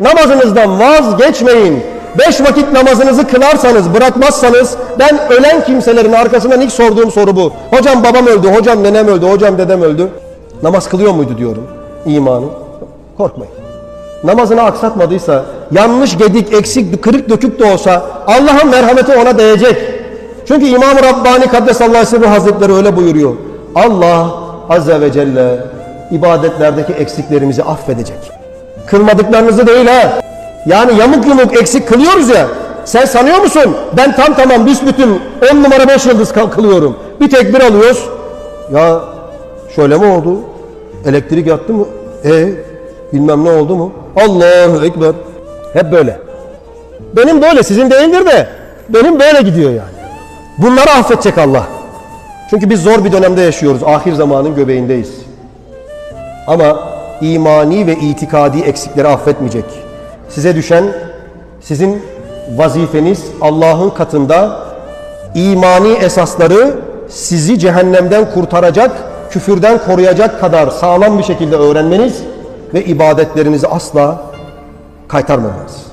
Namazınızdan vazgeçmeyin. Beş vakit namazınızı kılarsanız, bırakmazsanız ben ölen kimselerin arkasından ilk sorduğum soru bu. Hocam babam öldü, hocam nenem öldü, hocam dedem öldü. Namaz kılıyor muydu diyorum imanı. Korkmayın. Namazını aksatmadıysa, yanlış, gedik, eksik, kırık, dökük de olsa Allah'ın merhameti ona değecek. Çünkü İmam-ı Rabbani Kaddesallahu aleyhi ve Hazretleri öyle buyuruyor. Allah Azze ve Celle ibadetlerdeki eksiklerimizi affedecek. Kılmadıklarınızı değil ha. Yani yamuk yumuk eksik kılıyoruz ya. Sen sanıyor musun? Ben tam tamam büsbütün 10 numara 5 yıldız kılıyorum. Bir tekbir alıyoruz. Ya şöyle mi oldu? Elektrik yattı mı? E bilmem ne oldu mu? Allahu Ekber. Hep böyle. Benim böyle sizin değildir de benim böyle gidiyor yani. Bunları affedecek Allah. Çünkü biz zor bir dönemde yaşıyoruz. Ahir zamanın göbeğindeyiz. Ama imani ve itikadi eksikleri affetmeyecek. Size düşen sizin vazifeniz Allah'ın katında imani esasları sizi cehennemden kurtaracak, küfürden koruyacak kadar sağlam bir şekilde öğrenmeniz ve ibadetlerinizi asla kaytarmamanız.